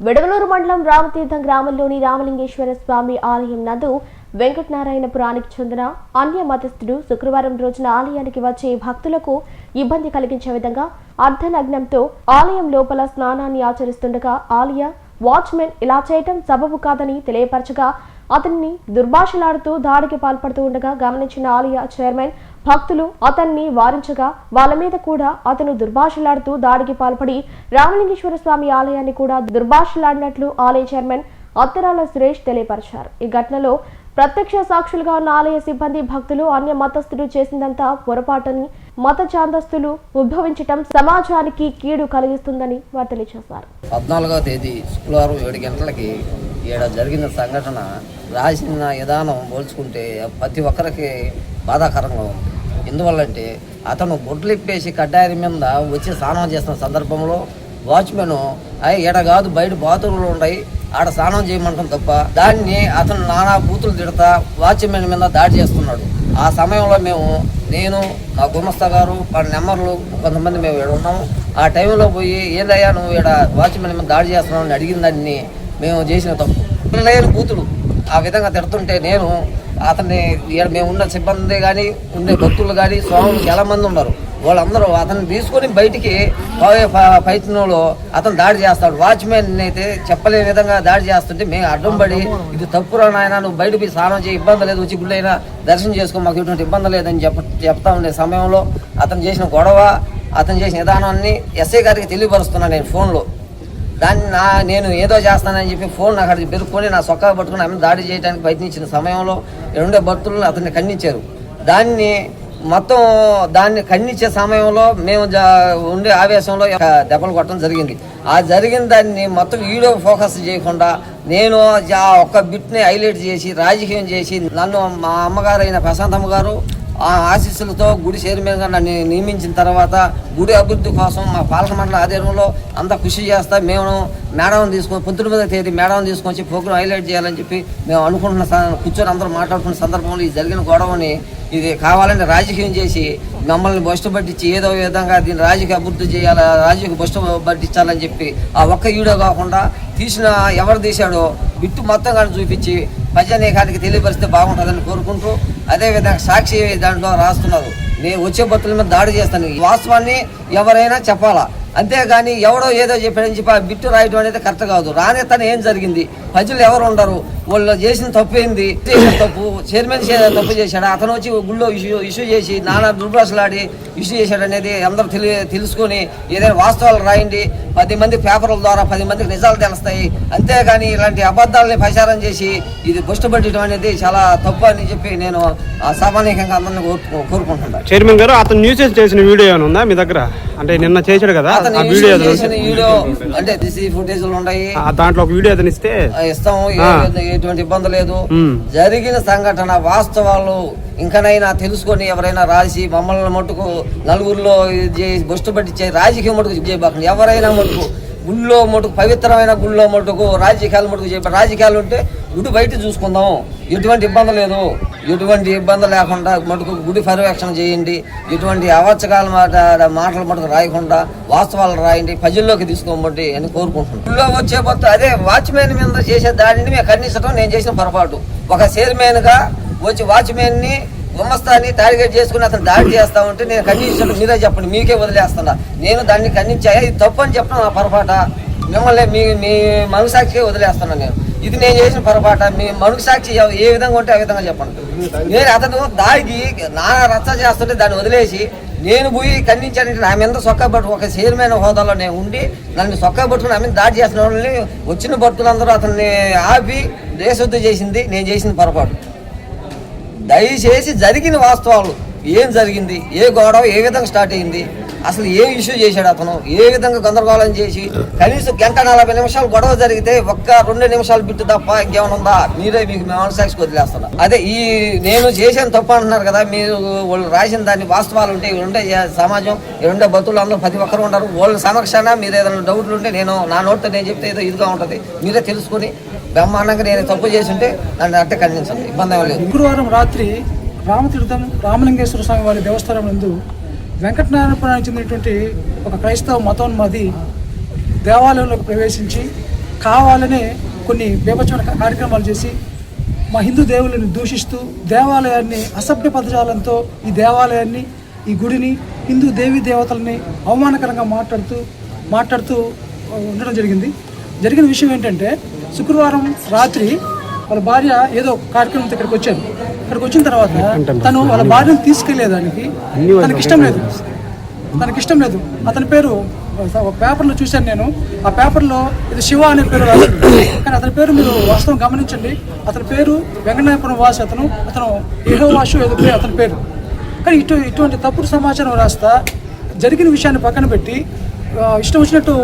విడవలూరు మండలం రామతీర్థం గ్రామంలోని రామలింగేశ్వర స్వామి ఆలయం నందు వెంకటనారాయణపురానికి చెందిన అన్య మతస్థుడు శుక్రవారం రోజున ఆలయానికి వచ్చే భక్తులకు ఇబ్బంది కలిగించే విధంగా అర్ధనగ్నంతో ఆలయం లోపల స్నానాన్ని ఆచరిస్తుండగా ఆలయ వాచ్మెన్ ఇలా చేయటం సబబు కాదని తెలియపరచగా అతన్ని దుర్భాషలాడుతూ దాడికి పాల్పడుతూ ఉండగా గమనించిన ఆలయ చైర్మన్ భక్తులు అతన్ని వారించగా వాళ్ళ మీద కూడా అతను దుర్భాషలాడుతూ దాడికి పాల్పడి రామలింగేశ్వర స్వామి ఆలయాన్ని కూడా దుర్భాషలాడినట్లు ఆలయ చైర్మన్ అత్తరాల సురేష్ తెలియపరిచారు. ఈ ఘటనలో ప్రత్యక్ష సాక్షులుగా ఉన్న ఆలయ సిబ్బంది భక్తులు అన్య మతస్థులు చేసిందంతా పొరపాటని మత చాందస్తులు ఉద్భవించటం సమాజానికి కీడు కలిగిస్తుందని వారు తెలియజేశారు. పద్నాలుగో తేదీ శుక్రవారం ఏడు గంటలకి ఈడ జరిగిన సంఘటన రాసిన విధానం పోల్చుకుంటే ప్రతి ఒక్కరికి బాధాకరంగా ఉంది. ఎందువల్లంటే అతను గుడ్లు ఇప్పేసి కడ్డాయి మీద వచ్చి స్నానం చేస్తున్న సందర్భంలో వాచ్మెన్ అయ్యి ఎడ కాదు బయట బాత్రూంలు ఉన్నాయి ఆడ స్నానం చేయమంటాం తప్ప. దాన్ని అతను నానా బూతులు తిడతా వాచ్మెన్ మీద దాడి చేస్తున్నాడు. ఆ సమయంలో మేము నేను మా గుమస్తా గారు వాళ్ళ నెంబర్లు కొంతమంది మేము ఇక్కడ ఉన్నాము. ఆ టైంలో పోయి ఏందయ్యా నువ్వు ఇక్కడ వాచ్మెన్ మీద దాడి చేస్తున్నావు? అని అడిగిన దాన్ని మేము చేసిన తప్పు. లేని బూతులు. ఆ విధంగా తిడుతుంటే నేను అతన్ని ఈడ మేము ఉన్న సిబ్బంది కానీ ఉండే భక్తులు కానీ స్వాములు చాలా మంది ఉన్నారు. వాళ్ళందరూ అతన్ని తీసుకొని బయటికి పోయే ప్రయత్నంలో అతను దాడి చేస్తాడు. వాచ్మెన్ అయితే చెప్పలేని విధంగా దాడి చేస్తుంటే మేము అడ్డం పడి ఇది తప్పురా నాయన నువ్వు బయట పోయి స్నానం చేయి ఇబ్బంది లేదు వచ్చి గుళ్ళైనా దర్శనం చేసుకో మాకు ఎటువంటి ఇబ్బంది లేదని చెప్ప చెప్తా ఉండే సమయంలో అతను చేసిన గొడవ అతను చేసిన విధానాన్ని ఎస్ఐ గారికి తెలియపరుస్తున్నాను నేను ఫోన్లో. దాన్ని నా నేను ఏదో చేస్తానని చెప్పి ఫోన్ అక్కడికి పెరుక్కొని నా సొక్కా పట్టుకుని ఆమె దాడి చేయడానికి ప్రయత్నించిన సమయంలో రెండో భక్తులను అతన్ని ఖండించారు. దాన్ని మొత్తం దాన్ని ఖండించే సమయంలో మేము జా ఉండే ఆవేశంలో దెబ్బలు కొట్టడం జరిగింది. ఆ జరిగిన దాన్ని మొత్తం వీడియో ఫోకస్ చేయకుండా నేను ఆ ఒక్క బిట్ని హైలైట్ చేసి రాజకీయం చేసి నన్ను మా అమ్మగారు అయిన ప్రశాంతమ్మ గారు ఆ ఆశీస్సులతో గుడి చైర్మన్గా నన్ను నియమించిన తర్వాత గుడి అభివృద్ధి కోసం మా పాలక మండల ఆధ్వర్యంలో అంతా కృషి చేస్తా మేము మేడం తీసుకొని పంతొమ్మిదవ తేదీ మేడం తీసుకొచ్చి ప్రోగ్రామ్ హైలైట్ చేయాలని చెప్పి మేము అనుకుంటున్న కూర్చొని అందరూ మాట్లాడుకున్న సందర్భంలో ఇది జరిగిన గొడవని ఇది కావాలని రాజకీయం చేసి మమ్మల్ని బస్టు పట్టించి ఏదో విధంగా దీన్ని రాజకీయ అభివృద్ధి చేయాలి రాజకీయ బస్టు పట్టించాలని చెప్పి ఆ ఒక్క వీడియో కాకుండా తీసిన ఎవరు తీశాడో బిట్టు మొత్తం కానీ చూపించి ప్రజానీకానికి తెలియపరిస్తే బాగుంటుందని కోరుకుంటూ అదేవిధంగా సాక్షి దాంట్లో రాస్తున్నారు. నేను వచ్చే భక్తుల మీద దాడి చేస్తాను. ఈ వాస్తవాన్ని ఎవరైనా చెప్పాలా? అంతేగాని ఎవడో ఏదో చెప్పాడని చెప్పి ఆ బిట్టు రాయడం అనేది కరెక్ట్ కాదు. రానే తను ఏం జరిగింది? ప్రజలు ఎవరు ఉండరు? వాళ్ళు చేసిన తప్పు ఏంది? చేసిన తప్పు చైర్మన్ తప్పు చేశాడు? అతను వచ్చి గుళ్ళో ఇష్యూ ఇష్యూ చేసి నానా దుర్భాషలాడి ఇష్యూ చేశాడు అనేది అందరూ తెలి తెలుసుకొని ఏదైనా వాస్తవాలు రాయండి. పది మంది పేపర్ల ద్వారా పది మందికి నిజాలు తెలుస్తాయి. అంతేగాని ఇలాంటి అబద్ధాలని ప్రచారం చేసి ఇది పుష్టపట్టడం అనేది చాలా తప్పు అని చెప్పి నేను ఆ, సామాన్యంగా అందరిని కోరు- కోరుకుంటున్నాను. చైర్మన్ గారు అతను న్యూస్ చేసిన వీడియో ఉందా మీ దగ్గర? అంటే నిన్న చేశాడు కదా అతను ఆ వీడియో అంటే ఫుటేజ్లు ఉన్నాయి. ఆ దాంట్లో ఒక వీడియో ఏదైనా ఇస్తే. ఇస్తాము. ఎటువంటి ఇబ్బంది లేదు. జరిగిన సంఘటన వాస్తవాలు ఇంకనైనా తెలుసుకొని ఎవరైనా రాసి మమ్మల్ని మటుకు నలుగురిలో బొస్టు పట్టించే రాజకీయం మటుకు చేయబాకండి ఎవరైనా మటుకు గుళ్ళో మటుకు పవిత్రమైన గుళ్ళో మటుకు రాజకీయాలు మటుకు చెప్పి రాజకీయాలు ఉంటే గుడి బయట చూసుకుందాం. ఎటువంటి ఇబ్బంది లేదు. ఎటువంటి ఇబ్బంది లేకుండా మటుకు గుడి పర్యవేక్షణ చేయండి. ఎటువంటి అవచ్చకాల మాట మాటలు మటుకు రాయకుండా వాస్తవాలు రాయండి ప్రజల్లోకి తీసుకోమండి అని కోరుకుంటున్నాను గుళ్ళో వచ్చే పొత్తు అదే వాచ్మెన్ మీద చేసే దాడిని మేము ఖండించడం నేను చేసిన పొరపాటు. ఒక చైర్మన్గా వచ్చి వాచ్మెన్ని గుమ్మస్తాన్ని టార్గెట్ చేసుకుని అతను దాడి చేస్తా ఉంటే నేను ఖండించడం మీరే చెప్పండి మీకే వదిలేస్తున్నా. నేను దాన్ని ఖండించాయా? ఇది తప్పు అని చెప్పడం నా పొరపాట. మిమ్మల్ని మీ మీ మనసాక్షిగా వదిలేస్తున్నాను నేను. ఇది నేను చేసిన పొరపాట మీ మనసాక్షి సాక్షి ఏ విధంగా ఉంటే ఆ విధంగా చెప్పండి. నేను అతను దాగి నా రచ్చ చేస్తుంటే దాన్ని వదిలేసి నేను పోయి ఖండించానంటే నా మీద సొక్క పట్టు ఒక చైర్మన్ హోదాలో నేను ఉండి నన్ను సొక్క పట్టుకుని నా మీద దాడి చేసిన వాళ్ళని వచ్చిన భక్తులందరూ అతన్ని ఆపి దేశశుద్ధి చేసింది. నేను చేసిన పొరపాటు. దయచేసి జరిగిన వాస్తవాలు ఏం జరిగింది? ఏ గొడవ ఏ విధంగా స్టార్ట్ అయింది? అసలు ఏ ఇష్యూ చేశాడు అతను? ఏ విధంగా గందరగోళం చేసి కనీసం గంట నలభై నిమిషాలు గొడవ జరిగితే ఒక్క రెండు నిమిషాలు బిట్టు తప్ప ఇంకేమైనా ఉందా? మీరే మీకు మనసాక్షికి వదిలేస్తున్నా. అదే ఈ నేను చేసిన తప్పు అంటున్నారు కదా మీరు వాళ్ళు రాసిన దాన్ని వాస్తవాలు ఉంటే ఇవి ఉండే సమాజం ఇవి ఉండే బతులు అందరూ ప్రతి ఒక్కరు ఉంటారు వాళ్ళ సమక్షాన మీరు ఏదైనా డౌట్లు ఉంటే నేను నా నోట్తో నేను చెప్తే ఏదో ఇదిగా ఉంటుంది. మీరే తెలుసుకుని బ్రహ్మాండంగా నేను తప్పు చేసి ఉంటే నన్ను అట్టే ఖండించండి. ఇబ్బంది ఏమీ లేదు. గురువారం రాత్రి రామతీర్థం రామలింగేశ్వర స్వామి వారి దేవస్థానం నందు వెంకటనారాయణపురానికి చెందినటువంటి ఒక క్రైస్తవ మతోన్మది దేవాలయంలోకి ప్రవేశించి కావాలనే కొన్ని బీభత్సమైన కార్యక్రమాలు చేసి మా హిందూ దేవుళ్ళని దూషిస్తూ దేవాలయాన్ని అసభ్య పదజాలంతో ఈ దేవాలయాన్ని ఈ గుడిని హిందూ దేవీ దేవతల్ని అవమానకరంగా మాట్లాడుతూ మాట్లాడుతూ ఉండడం జరిగింది. జరిగిన విషయం ఏంటంటే శుక్రవారం రాత్రి వాళ్ళ భార్య ఏదో కార్యక్రమంతో ఇక్కడికి వచ్చారు. ఇక్కడికి వచ్చిన తర్వాత తను వాళ్ళ భార్యను తీసుకెళ్ళేదానికి తనకి ఇష్టం లేదు. తనకి ఇష్టం లేదు. అతని పేరు ఒక పేపర్లో చూశాను నేను. ఆ పేపర్లో ఇది శివ అనే పేరు కానీ అతని పేరు మీరు వాస్తవం గమనించండి. అతని పేరు వెంకటనాయపురం వాసి. అతను అతను ఏహో వాసు ఏదో పేరు అతని పేరు. కానీ ఇటు ఇటువంటి తప్పుడు సమాచారం రాస్తా జరిగిన విషయాన్ని పక్కన పెట్టి ఇష్టం వచ్చినట్టు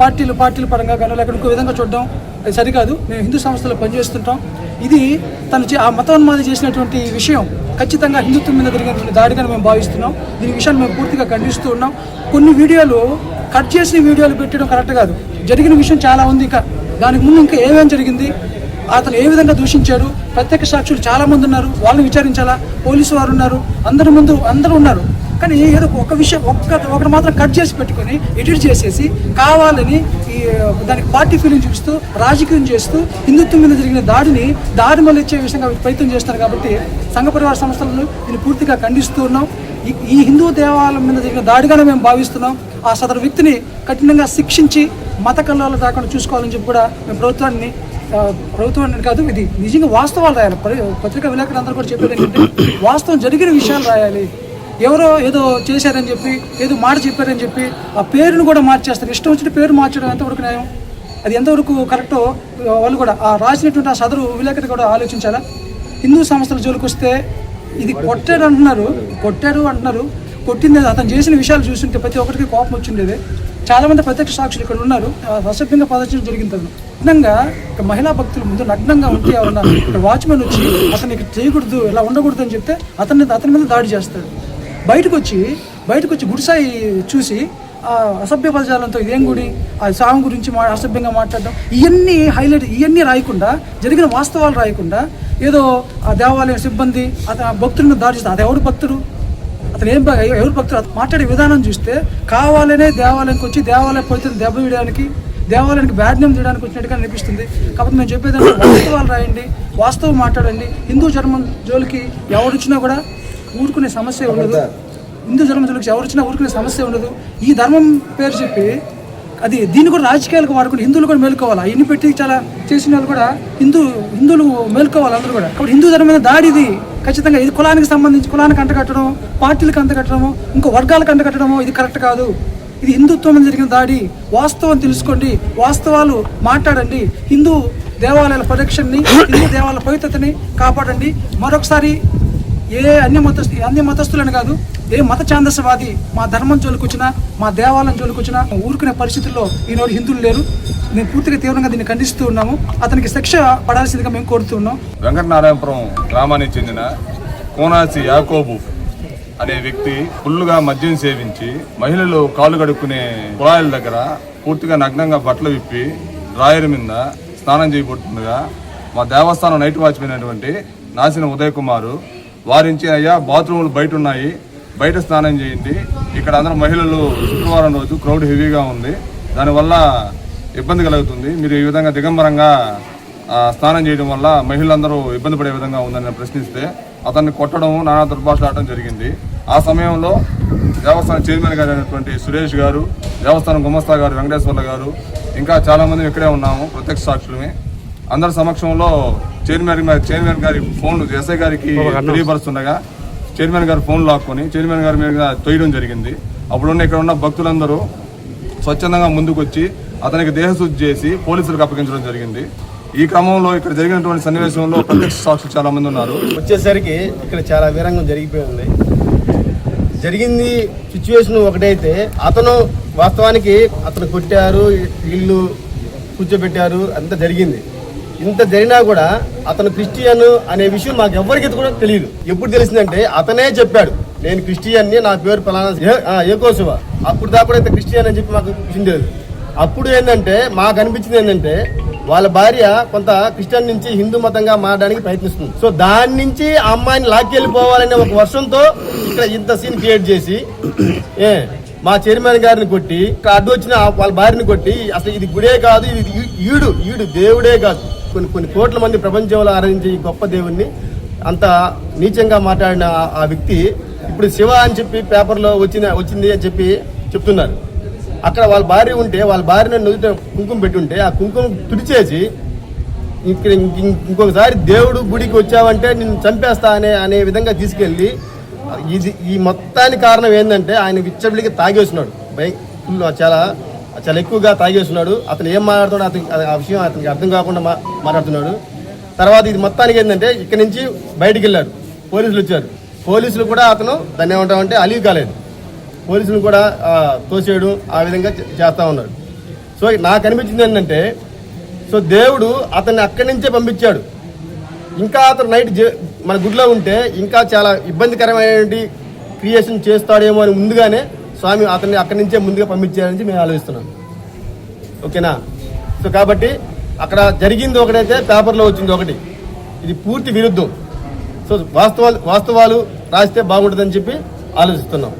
పార్టీలు పార్టీల పరంగా కానీ లేకపోతే ఇంకో విధంగా చూడడం అది సరికాదు. మేము హిందూ సంస్థలో పనిచేస్తుంటాం. ఇది తను చే- ఆ మతోన్మాది చేసినటువంటి విషయం ఖచ్చితంగా హిందుత్వం మీద జరిగినటువంటి దాడిగా మేము భావిస్తున్నాం. దీని విషయాన్ని మేము పూర్తిగా ఖండిస్తూ ఉన్నాం. కొన్ని వీడియోలు కట్ చేసిన వీడియోలు పెట్టడం కరెక్ట్ కాదు. జరిగిన విషయం చాలా ఉంది ఇంకా. దానికి ముందు ఇంకా ఏమేం జరిగింది? అతను ఏ విధంగా దూషించాడు? ప్రత్యక్ష సాక్షులు చాలా మంది ఉన్నారు. వాళ్ళని విచారించాలా? పోలీసు వారు ఉన్నారు. అందరి ముందు అందరూ ఉన్నారు. కానీ ఏదో ఒక విషయం ఒక్క ఒకటి మాత్రం కట్ చేసి పెట్టుకొని ఎడిట్ చేసేసి కావాలని ఈ దానికి పార్టీ ఫీలింగ్ చూపిస్తూ రాజకీయం చేస్తూ హిందుత్వం మీద జరిగిన దాడిని దారి మళ్ళిచ్చే విషయంగా ప్రయత్నం చేస్తున్నారు కాబట్టి సంఘ పరివార సంస్థలను దీన్ని పూర్తిగా ఖండిస్తూ ఉన్నాం. ఈ- హిందూ దేవాలయం మీద జరిగిన దాడిగానే మేము భావిస్తున్నాం. ఆ సదరు వ్యక్తిని కఠినంగా శిక్షించి మత కల్లాలు రాకుండా చూసుకోవాలని చెప్పి కూడా మేము ప్రభుత్వాన్ని ప్రభుత్వాన్ని కాదు ఇది నిజంగా వాస్తవాలు రాయాలి. పత్రికా విలేకరులు అందరూ కూడా చెప్పేది ఏంటంటే వాస్తవం జరిగిన విషయాలు రాయాలి. ఎవరో ఏదో చేశారని చెప్పి ఏదో మాట చెప్పారని చెప్పి ఆ పేరును కూడా మార్చేస్తారు. ఇష్టం వచ్చిన పేరు మార్చడం ఎంతవరకు న్యాయం? అది ఎంతవరకు కరెక్టో వాళ్ళు కూడా ఆ రాసినటువంటి ఆ సదరు విలేకరి కూడా ఆలోచించాలా? హిందూ సంస్థల జోలికి వస్తే ఇది కొట్టాడు అంటున్నారు కొట్టాడు అంటున్నారు. కొట్టింది అతను చేసిన విషయాలు చూస్తుంటే ప్రతి ఒక్కరికి కోపం వచ్చిండేది. చాలామంది ప్రత్యక్ష సాక్షులు ఇక్కడ ఉన్నారు. ఆ, అసభ్యంగా ప్రదర్శన జరిగింది తను. నగ్నంగా ఇక్కడ మహిళా భక్తుల ముందు నగ్నంగా ఉంటే ఎవరన్నా ఇక్కడ వాచ్మెన్ వచ్చి అతను ఇక్కడ చేయకూడదు ఇలా ఉండకూడదు అని చెప్తే అతన్ని అతని మీద దాడి చేస్తాడు బయటకు వచ్చి బయటకు వచ్చి గుడిసాయి చూసి ఆ అసభ్య పదజాలంతో ఇదేం గుడి? ఆ సాంగ్ గురించి మా అసభ్యంగా మాట్లాడడం ఇవన్నీ హైలైట్ ఇవన్నీ రాయకుండా జరిగిన వాస్తవాలు రాయకుండా ఏదో ఆ దేవాలయం సిబ్బంది అతను భక్తులను మీద అది ఎవరు భక్తుడు? అతను ఏం ఎవరు భక్తులు అతను మాట్లాడే విధానం చూస్తే కావాలనే దేవాలయంకి వచ్చి దేవాలయ పవిత్రత దెబ్బ వేయడానికి దేవాలయానికి బ్యాడ్ చేయడానికి వచ్చినట్టుగా అనిపిస్తుంది. కాబట్టి మేము చెప్పేది వాస్తవాలు రాయండి వాస్తవం మాట్లాడండి. హిందూ ధర్మం జోలికి ఎవరిచ్చినా కూడా ఊరుకునే సమస్య ఉండదు. హిందూ ధర్మం జోలికి ఎవరిచ్చినా ఊరుకునే సమస్య ఉండదు. ఈ ధర్మం పేరు చెప్పి అది దీన్ని కూడా రాజకీయాలకు వాడుకుని హిందువులు కూడా మేలుకోవాలి. అవన్నీ పెట్టి చాలా చేసిన వాళ్ళు కూడా హిందూ హిందువులు మేలుకోవాలి అందరూ కూడా. కాబట్టి హిందూ ధర్మం మీద దాడి ఇది. ఖచ్చితంగా ఇది కులానికి సంబంధించి కులానికి అంటగట్టడం పార్టీలకు అంటగట్టడము ఇంకో వర్గాలకు అంటగట్టడము ఇది కరెక్ట్ కాదు. ఇది హిందుత్వం మీద జరిగిన దాడి. వాస్తవం తెలుసుకోండి. వాస్తవాలు మాట్లాడండి. హిందూ దేవాలయాల పరిరక్షణని హిందూ దేవాలయాల పవిత్రతని కాపాడండి. మరొకసారి ఏ అన్ని మతస్థు అన్ని మతస్థులని కాదు ఏ మత ఛాందసవాది మా ధర్మం జోలికొచ్చినా మా దేవాలయం జోలికొచ్చినా ఊరుకునే పరిస్థితుల్లో ఈనాడు హిందువులు లేరు. మేము పూర్తిగా తీవ్రంగా దీన్ని ఖండిస్తూ ఉన్నాము. అతనికి శిక్ష పడాల్సిందిగా మేము కోరుతూ ఉన్నాం. వెంకటనారాయణపురం గ్రామానికి చెందిన కోనాసి యాకోబు అనే వ్యక్తి ఫుల్లుగా మద్యం సేవించి మహిళలు కాలు కడుక్కునే కుళాయిల దగ్గర పూర్తిగా నగ్నంగా బట్టలు విప్పి డ్రాయర్ మీద స్నానం చేయబోతుండగా మా దేవస్థానం నైట్ వాచ్మెన్ అయినటువంటి నాసిన ఉదయ్ కుమారు వారించి అయ్యా బాత్రూములు బయట ఉన్నాయి బయట స్నానం చేయండి. ఇక్కడ అందరూ మహిళలు శుక్రవారం రోజు క్రౌడ్ హెవీగా ఉంది. దానివల్ల ఇబ్బంది కలుగుతుంది. మీరు ఈ విధంగా దిగంబరంగా స్నానం చేయడం వల్ల మహిళలందరూ ఇబ్బంది పడే విధంగా ఉందని నేను ప్రశ్నిస్తే అతన్ని కొట్టడం నానా దుర్భాషలాడటం జరిగింది. ఆ సమయంలో దేవస్థానం చైర్మన్ గారు అయినటువంటి సురేష్ గారు దేవస్థానం గుమస్తా గారు వెంకటేశ్వర్ల గారు ఇంకా చాలామంది ఇక్కడే ఉన్నాము ప్రత్యక్ష సాక్షులమే. అందరి సమక్షంలో చైర్మన్ గారి- చైర్మన్ గారి ఫోన్ ఎస్ఐ గారికి తెలియపరుస్తుండగా చైర్మన్ గారు ఫోన్ లాక్కొని చైర్మన్ గారి మీద తొయ్యడం జరిగింది. అప్పుడున్న ఇక్కడ ఉన్న భక్తులందరూ స్వచ్ఛందంగా ముందుకు వచ్చి అతనికి దేహశుద్ధి చేసి పోలీసులకు అప్పగించడం జరిగింది. ఈ క్రమంలో ఇక్కడ జరిగినటువంటి సన్నివేశంలో ప్రత్యక్ష సాక్షులు చాలా మంది ఉన్నారు. వచ్చేసరికి ఇక్కడ చాలా వీరంగం జరిగిపోయింది జరిగింది సిచ్యువేషన్ ఒకటైతే అతను వాస్తవానికి అతను కొట్టారు ఇల్లు కూర్చోబెట్టారు అంత జరిగింది. ఇంత జరిగినా కూడా అతను క్రిస్టియన్ అనే విషయం మాకు ఎవరికి కూడా తెలియదు. ఎప్పుడు తెలిసిందంటే అతనే చెప్పాడు నేను క్రిస్టియన్ని నా పేరు పలానా ఏ- ఆ, ఏకోశివ అప్పుడు దాకా కూడా ఇంత క్రిస్టియన్ అని చెప్పి మాకు విషయం తెలియదు. అప్పుడు ఏంటంటే మాకు అనిపించింది ఏంటంటే వాళ్ళ భార్య కొంత క్రిస్టియన్ నుంచి హిందూ మతంగా మారడానికి ప్రయత్నిస్తుంది. సో దాని నుంచి ఆ అమ్మాయిని లాక్కెళ్ళిపోవాలనే ఒక వర్షంతో ఇక్కడ ఇంత సీన్ క్రియేట్ చేసి ఏ మా చైర్మన్ గారిని కొట్టి ఇక్కడ అడ్డు వచ్చిన వాళ్ళ భార్యని కొట్టి అసలు ఇది గుడే కాదు ఇది ఈడు ఈడు దేవుడే కాదు. కొన్ని కొన్ని కోట్ల మంది ప్రపంచంలో ఆరాధించే ఈ గొప్ప దేవుణ్ణి అంత నీచంగా మాట్లాడిన ఆ- వ్యక్తి ఇప్పుడు శివ అని చెప్పి పేపర్లో వచ్చిన వచ్చింది అని చెప్పి చెప్తున్నారు. అక్కడ వాళ్ళ భార్య ఉంటే వాళ్ళ భార్యను నుదుట కుంకుమ పెట్టుంటే ఆ కుంకుమ తుడిచేసి ఇక్కడ ఇంకొకసారి దేవుడు గుడికి వచ్చావంటే నిన్ను చంపేస్తా అనే అనే విధంగా తీసుకెళ్ళి ఇది ఈ మొత్తానికి కారణం ఏంటంటే ఆయన విచ్చబడికి తాగేసినాడు బై ఫుల్ చాలా చాలా ఎక్కువగా తాగేస్తున్నాడు. అతను ఏం మాట్లాడుతున్నాడు అతనికి ఆ విషయం అతనికి అర్థం కాకుండా మా మాట్లాడుతున్నాడు. తర్వాత ఇది మొత్తానికి ఏంటంటే ఇక్కడి నుంచి బయటికి వెళ్ళాడు. పోలీసులు వచ్చారు. పోలీసులు కూడా అతను దాన్ని ఏమంటామంటే అలీవ్ కాలేదు. పోలీసులు కూడా తోసేయడం ఆ విధంగా చేస్తూ ఉన్నాడు. సో నాకు అనిపించింది ఏంటంటే సో దేవుడు అతన్ని అక్కడి నుంచే పంపించాడు. ఇంకా అతను నైట్ జే- మన గుడిలో ఉంటే ఇంకా చాలా ఇబ్బందికరమైనటువంటి క్రియేషన్ చేస్తాడేమో అని ముందుగానే స్వామి అతన్ని అక్కడి నుంచే ముందుగా పంపించారని మేము ఆలోచిస్తున్నాం ఓకేనా? సో కాబట్టి అక్కడ జరిగింది ఒకటైతే పేపర్లో వచ్చింది ఒకటి. ఇది పూర్తి విరుద్ధం. సో వాస్తవాలు వాస్తవాలు రాస్తే బాగుంటుందని చెప్పి ఆలోచిస్తున్నాం.